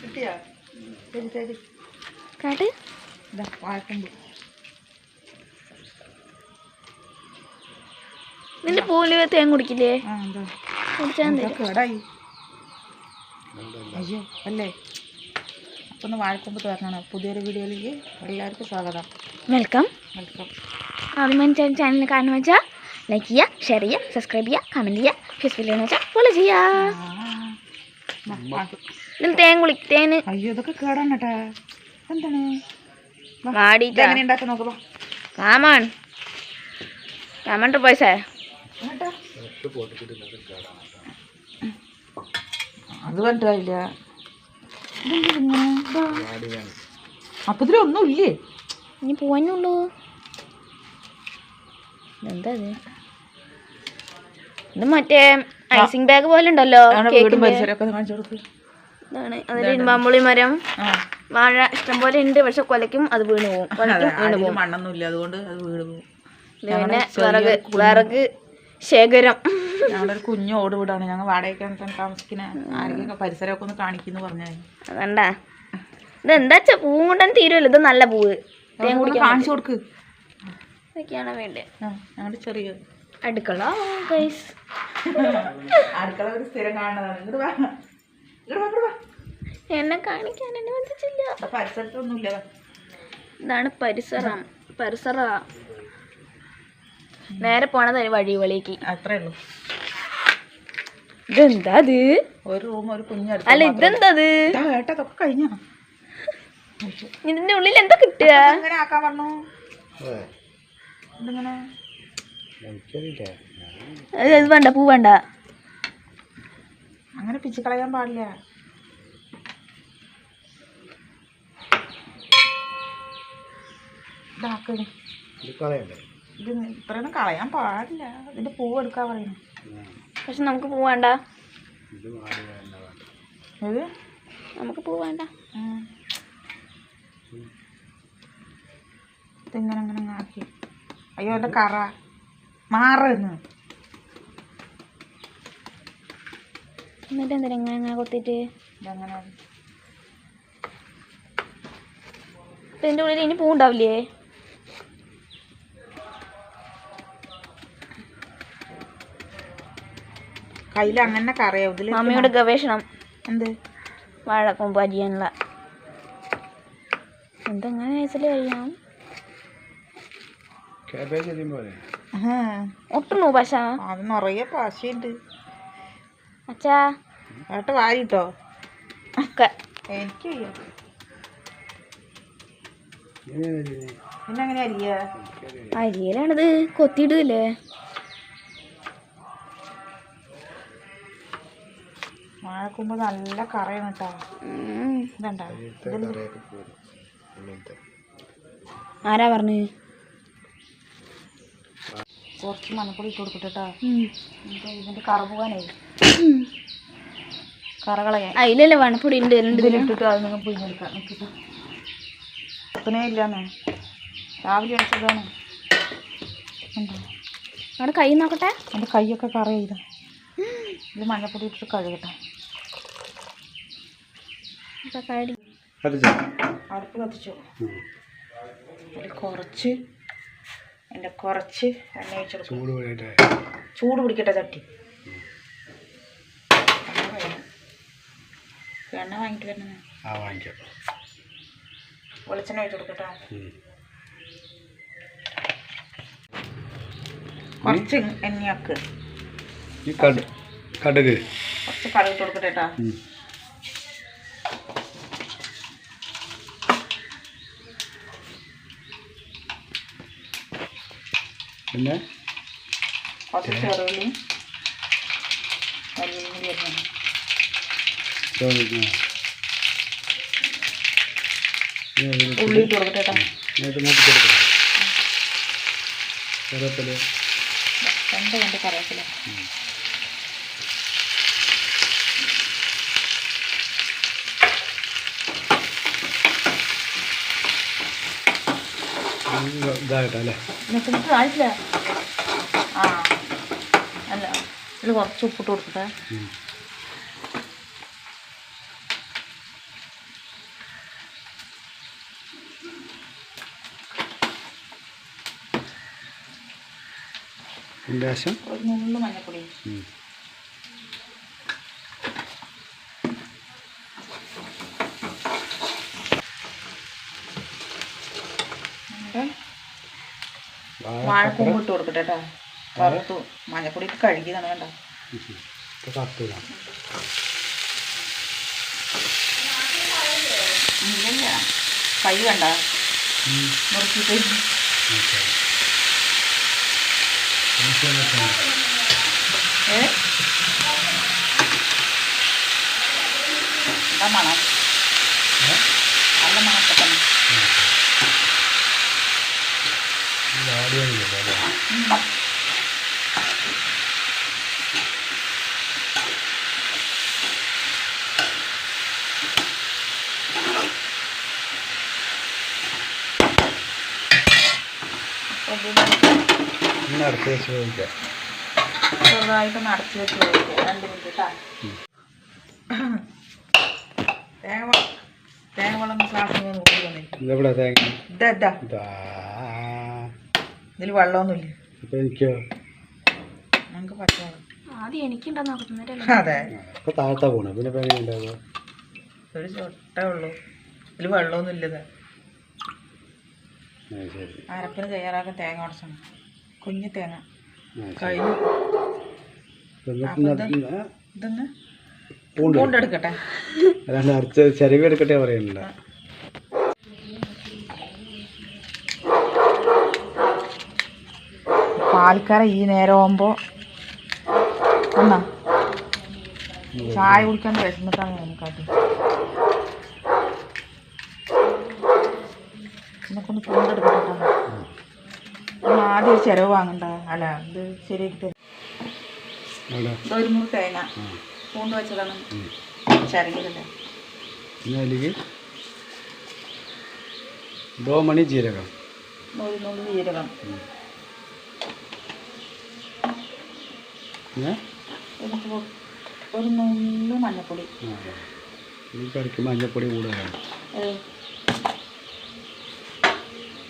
കിട്ടിയോ? ശരി ശരി. കാട്. ഇതാ വാഴക്കമ്പ്. നിന്റെ പൂവിൽ തേൻ കുടിക്കില്ലേ? കേടായി അയ്യോ അല്ലേ? അപ്പം ഒന്ന് വാഴക്കൊമ്പ് തരണം പുതിയൊരു വീഡിയോയിലേക്ക് എല്ലാവർക്കും സ്വാഗതം. വെൽക്കം വെൽക്കം ആദ്യമായി ചാനൽ കാരണം വെച്ചാൽ ലൈക്ക് ചെയ്യുക ഷെയർ ചെയ്യുക സബ്സ്ക്രൈബ് ചെയ്യുക കമന്റ് ചെയ്യുക ഫേസ്ബുക്കിൽ വെച്ചാൽ ഫോളോ ചെയ്യുക. ഇതിൽ തേൻ കുളി തേന്. അയ്യോ ഇതൊക്കെ കേടാണ് കേട്ടാ എന്താണ് വാടിയിട്ടാ ഉണ്ടാക്കി കാമൺ കാമൺ പൈസ. അത് മനസ്സിലായില്ല അപ്പൊ ഇതിലൊന്നും ഇല്ലേ? ഇനി പോവാനുള്ളൂ. എന്താ ഇത് മറ്റേ ഐസിങ് ബാഗ് പോലെ ഉണ്ടല്ലോ ഇതാണ്. അതിൽ ഇരുമ്പാമ്പുളി മരം വാഴ ഇഷ്ടം പോലെ ഉണ്ട് പക്ഷെ കൊലയ്ക്കും അത് വീണ് പോകും അതെ കൊലയ്ക്കും വീണ് പോകും മണ്ണൊന്നും അതുകൊണ്ട് അത് വീട് പോകും ഇത് പിന്നെ വിറക് വിറക് ശേഖരം. ഞങ്ങളൊരു കുഞ്ഞു ഓട് വീടാണ്. ഞങ്ങൾ വാടകയ്ക്ക് താമസിക്കുന്ന ആരെങ്കിലും പരിസരമൊക്കെ ഒന്ന് കാണിക്കുന്നു പറഞ്ഞാൽ അതണ്ടാ. ഇതെന്താ വെച്ചാ പൂവും കൊണ്ടു തീരുമല്ലോ ഇത് നല്ല പൂവ്. കാണിച്ചു കൊടുക്ക്. ഇതൊക്കെയാണ് വേണ്ടത്. ഞങ്ങളുടെ ചെറിയ അടുക്കള ഗൈസ് അടുക്കള ഒരു സ്ഥിരം കാണുന്നതാണ്. എന്നെ കാണിക്കാൻ എന്നെ വന്നിട്ടില്ല. പരിസരത്തൊന്നുമില്ല ഇതാണ് പരിസരം പരിസര. നേരെ പോണത് ഒരു വഴി വഴിക്ക്. അത്രേ ഉള്ളൂ. ഇതെന്താ ഇത് ഒരു റൂം ഒരു കുഞ്ഞു അല്ല ഇതെന്താ ഇത് ഏട്ടതൊക്കെ കഴിഞ്ഞോ? ഇതിന്റെ ഉള്ളിൽ എന്താ കിട്ടുക? ആക്കാൻ പറഞ്ഞു അത് ഇത് വേണ്ട പൂ വേണ്ട. അങ്ങനെ പിച്ച് കളയാൻ പാടില്ല. ഇത് ഇത്രയൊന്നും കളയാൻ പാടില്ല. ഇതിന്റെ പൂ എടുക്കാൻ പറയുന്നു. പക്ഷെ നമുക്ക് പൂ വേണ്ട. ഇത് നമുക്ക് പൂ വേണ്ട. ഇതിങ്ങനെ അങ്ങനെ ആക്കി. അയ്യോ എന്റെ കറ. മാറുന്നു എന്നിട്ട് എന്തിനാ എങ്ങനെ കൊത്തിയിട്ട്? ഇതങ്ങനെ ഇപ്പൊ ഉള്ളിൽ ഇനി പൂണ്ടാവില്ലേ കയ്യിൽ അങ്ങനെ കറിയാവും ഇതിൽ മമ്മിയുടെ ഗവേഷണം. എന്ത്? വാഴക്കൊമ്പ് അരിയാനുള്ള. എന്തെങ്ങനെ വയസ്സിൽ കഴിയാം ആഹാ. ഒട്ടുന്നു പക്ഷ അത് നിറയെ പശയുണ്ട്. അച്ഛാ. ഏട്ട വാരിട്ടോ? ഒക്കെ. എനിക്ക് അരിയലാണിത്. കൊത്തിയിടില്ലേ? വാഴക്കുമ്പോ നല്ല കറയാണ് കേട്ടോ. ഇതണ്ട ആരാ പറഞ്ഞു? കുറച്ച് മഞ്ഞപ്പൊടി ഇട്ട് കൊടുക്കട്ടെ കേട്ടോ ഇതിന്റെ കറ പോകാനേ കറ കളയാൻ. അതിലല്ലേ വണപ്പൊടി ഉണ്ട് ഇതിലിട്ടിട്ട് അത് നിങ്ങൾ പിഴിഞ്ഞെടുക്കാം. നോക്കിട്ട് എത്തനേ ഇല്ലാന്നേ. രാവിലെ അടിച്ചതാണ് അവിടെ കൈ നോക്കട്ടെ. എന്റെ കൈയൊക്കെ കറ ചെയ്ത ഇത് മഞ്ഞപ്പൊടി ഇട്ടിട്ട് കഴുകട്ടെ. അടുപ്പ് കത്തിച്ചു? അതിൽ കുറച്ച് എന്റെ കുറച്ച് എണ്ണ ഒഴിച്ച് കൊടുക്കും ചൂട് പിടിക്കട്ടെ. ചട്ടി എണ്ണ വാങ്ങിട്ട് വരണേ? വെളിച്ചെണ്ണ ഒഴിച്ച് കൊടുക്കട്ടെ കുറച്ച് എണ്ണയാക്ക് കടുക്. കുറച്ച് കടുക് കൊടുക്കട്ടെ കേട്ടാ. പിന്നെ ഉള്ളി കൊടുക്കട്ടെ കറിവേപ്പില. കണ്ട് കറിവേപ്പില. കുറച്ച് ഉപ്പിട്ട് കൊടുക്കട്ടെ ലേശം മഞ്ഞപ്പൊടി. വാഴക്കൂമ്പ് ഇട്ട് കൊടുക്കട്ടെ കേട്ടോ വറുത്തു മഞ്ഞപ്പൊടി ഇട്ട് കഴുകിയതാണ് വേണ്ട ഇല്ല കൈ വേണ്ട മുറിച്ചിട്ട് ഏ? മണം നല്ല മണക്കെ തന്നെ അടുത്ത് വെച്ച് ചോദിക്കാം ചെറുതായിട്ടൊന്ന് അടച്ചു വെച്ച് വേവിക്കുക. രണ്ട് മിനിറ്റ് കേട്ടോ. തേങ്ങ തേങ്ങ? വെള്ളം ക്ലാസ് ഇതെവിടെ? തേങ്ങ ഇതാ ഇതാ. ഇതിൽ വെള്ളമൊന്നുമില്ല. അപ്പോൾ എനിക്കോ നമുക്ക് പച്ചവെള്ളം. ആദ്യം എനിക്കുണ്ടെന്ന് നോക്കുന്നില്ല അതെ. അപ്പോൾ താഴത്താ പോണേ പിന്നെ ഇപ്പം എങ്ങനെ ഉണ്ടാവുക? ഒരു ചൊട്ടേ ഉള്ളൂ. ഇതിൽ വെള്ളമൊന്നും ഇല്ലത് അരപ്പിന് തയ്യാറാക്കാൻ തേങ്ങ ഉടച്ചണം കുഞ്ഞു തേങ്ങ. കഴിഞ്ഞു. ഇതൊന്ന് പൂണ്ടെടുക്കട്ടെ ചിരവി എടുക്കട്ടെ പറയുന്നില്ല. പാൽക്കര ഈ നേരം എന്നാ ഒന്നാ ചായ കുടിക്കാൻ വിഷമത്താണ് എനിക്കാട്ടി എന്നെ കൊണ്ട് പൂണ്ടെടുക്കട്ടെ നമ്മൾ ആദ്യം ചിരവ് വാങ്ങണ്ട. അല്ല ഇത് ശരിയാക്കി ഒരു മുറി തേങ്ങ. പൂണ്ട് വെച്ചതാണ്. ചിരകിലല്ലേ ദോ മണി ജീരകം. ഒരു നൂറ് ജീരകം. ഒരു മഞ്ഞപ്പൊടി. കറിക്ക് മഞ്ഞപ്പൊടി കൂടുതലാണ്.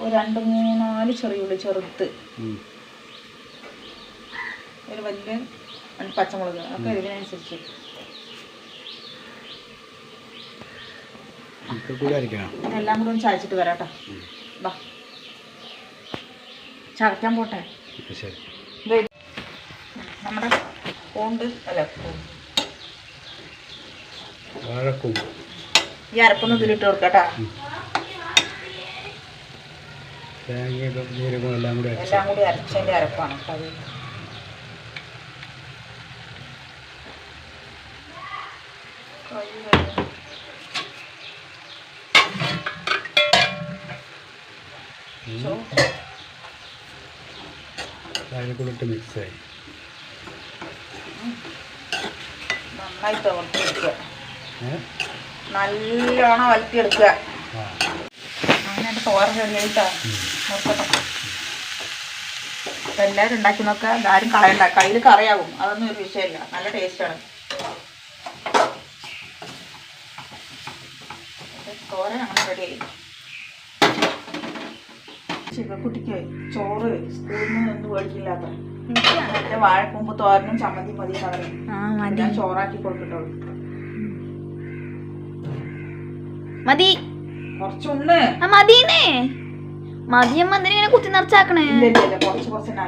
ഒരു രണ്ട് മൂന്നാൽ ചെറിയുള്ളി ചെറുത്ത്. ഒരു വലിയ പച്ചമുളക്. ഒക്കെ ഇതിനനുസരിച്ച് എല്ലാം കൂടെ ഒന്ന് ചായച്ചിട്ട് വരാട്ടോ കേട്ടോ. ചതയ്ക്കാൻ പോട്ടെ. ശരി. നമ്മുടെ പൂണ്ട് അല്ല. വാഴക്കൂമ്പ് ഈ അരപ്പൊന്ന് ഇതിലിട്ട് കൊടുക്കട്ടാ. കേട്ടോ തേങ്ങയും ജീരകവും എല്ലാം കൂടി എല്ലാം കൂടി അരച്ചതിന്റെ അരപ്പാണ് അത്. അതിനെ കൂടി മിക്സായി നന്നായി തുറത്തിയെടുക്കുക ഏ? നല്ലോണം വലത്തിയെടുക്കുക. അങ്ങനെ റെഡിയായിട്ടാ ഉം. നോക്കട്ടെ. അപ്പം എല്ലാവരും ഉണ്ടാക്കി നോക്കുക ആരും കളയണ്ട. കയ്യിൽ കറിയാവും. അതൊന്നും ഒരു വിഷയമില്ല. നല്ല ടേസ്റ്റാണ് തോരൻ അങ്ങനെ റെഡിയായി ശിവക്കുട്ടിക്ക് ചോറ് സ്കൂളിൽ നിന്ന് ഒന്നും മേടിക്കില്ലാത്ത എന്റെ വാഴക്കൊമ്പ് തോരനും ചമ്മന്തി മതി. ഞാൻ ചോറാക്കി കൊടുക്കട്ടുള്ളൂ മതി. കുറച്ചൊന്ന്. ആ മതീനേ മതിയമ്മ എന്തിനാ ഇങ്ങനെ കുത്തി നിറച്ചാക്കണേ? കുറച്ച് കുറച്ച് തന്നെ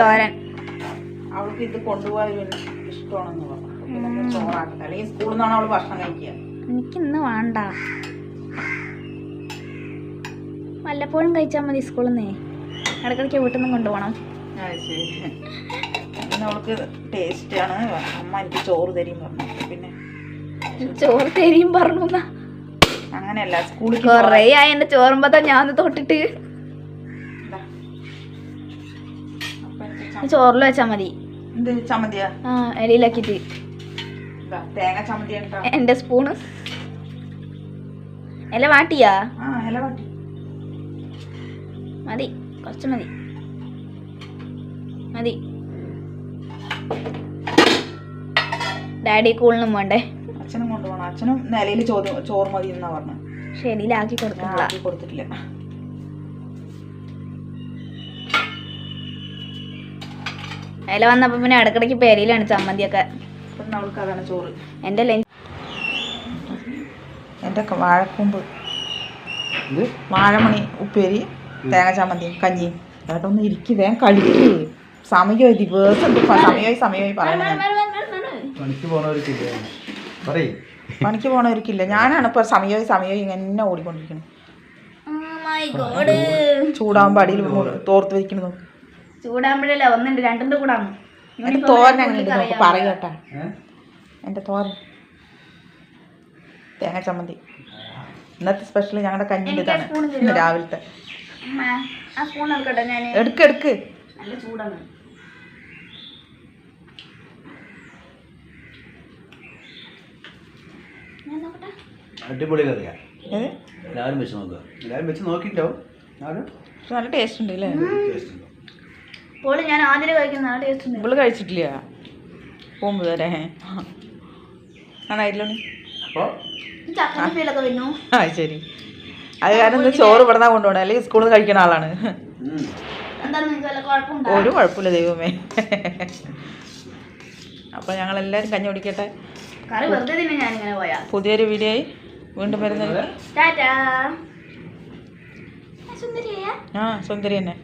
തോരൻ. അവൾക്ക് ഇത് കൊണ്ടുപോകാൻ ഇഷ്ടമാണെന്ന് പറഞ്ഞു. ചോറാക്കട്ടെ. അല്ലെങ്കിൽ സ്കൂളിൽ നിന്നാണ് അവൾ ഭക്ഷണം കഴിക്കുക. എനിക്ക് ഇന്ന് വേണ്ട. വല്ലപ്പോഴും കഴിച്ചാൽ മതി സ്കൂളിൽ നിന്നേ ഇടയ്ക്കിടയ്ക്ക് വീട്ടിൽ നിന്ന് കൊണ്ടുപോകണം അവൾക്ക് അമ്മ എനിക്ക് ചോറ് തരും പറഞ്ഞു. പിന്നെ ചോറ് പറഞ്ഞു. അങ്ങനെയല്ല സ്കൂളിൽ കൊറേ ആയി എന്റെ ചോറുമ്പത്താ ഞാൻ തൊട്ടിട്ട്. ചോറിൽ വെച്ചാൽ മതി. ചമ്മന്തിയാ? ആ തേങ്ങ ചമ്മന്തി എന്റെ സ്പൂണ്. ഇല വാട്ടിയാ? ഇല വാട്ടി. മതി. കുറച്ച് മതി. മതി. ഡാഡി കൂളിനും വേണ്ടേ അച്ഛനും കൊണ്ടുപോകണം അച്ഛനും നിലയിൽ ചോറ് ചോറ് മതി എന്നാ പറഞ്ഞു. ശരിയിലാക്കി കൊടുക്കാക്കി ആക്കി കൊടുത്തിട്ടില്ല. അതിൽ വന്നപ്പോൾ പിന്നെ ഇടക്കിടയ്ക്ക് പേരയിലാണ് ചമ്മന്തിയൊക്കെ. അവൾക്ക് അതാണ് ചോറ്. എന്റെ ലഞ്ച് എന്റെ വാഴക്കൂമ്പ്. വാഴമണി ഉപ്പേരി. തേങ്ങ ചമ്മന്തി കഞ്ഞി. ഏട്ടാ ഒന്ന് ഇരിക്ക് വേഗം കഴിക്ക് സമയമായി ദിവസം സമയമായി സമയമായി പറയുന്നത്. പണിക്ക് പോണവർക്കില്ല? ഞാനാണ് ഇപ്പൊ സമയമായി സമയമായി ഇങ്ങനെ ഓടിക്കൊണ്ടിരിക്കുന്നത് ചൂടാവുമ്പോ അടിയിൽ തോർത്ത് നോക്ക്. ചൂടാകുമ്പോഴല്ലേ ഒന്നുണ്ട് രണ്ടിന്റെ കൂടാണ് തോരൻ അങ്ങനെ പറയട്ടാ ഏ? എന്റെ തോരൻ. തേങ്ങ ചമ്മന്തി ഇന്നത്തെ സ്പെഷ്യൽ ഞങ്ങളുടെ കഞ്ഞിന്റെ ഇതാണ്. രാവിലത്തെ. എടുക്ക് എടുക്ക്. നല്ല ചൂടാണ്. അടിപൊളി കറിയാ. എല്ലാവരും വെച്ച് നോക്കുക എല്ലാവരും വെച്ച് പക്ഷെ നല്ല ടേസ്റ്റ് ഉണ്ട് അല്ലേ? പോൾ ഞാൻ ആദ്യം കഴിക്കുന്ന ആ ടേസ്റ്റ് ഉണ്ട്. ഇവൾ കഴിച്ചിട്ടില്ല. പോകുമ്പോ വരെ. ആണായില്ലോ അപ്പോൾ ശരി. അത് കാരണം ചോറ് ഇവിടെ കൊണ്ടുപോകണം അല്ലെങ്കിൽ സ്കൂളിൽ നിന്ന് കഴിക്കുന്ന ആളാണ് ഒരു കുഴപ്പമില്ല ദൈവമേ. അപ്പോൾ ഞങ്ങൾ എല്ലാവരും കഞ്ഞി കുടിക്കട്ടെ. പുതിയൊരു വീഡിയോ ആയി വീണ്ടും വരുന്നത്. ആ സുന്ദരി തന്നെ.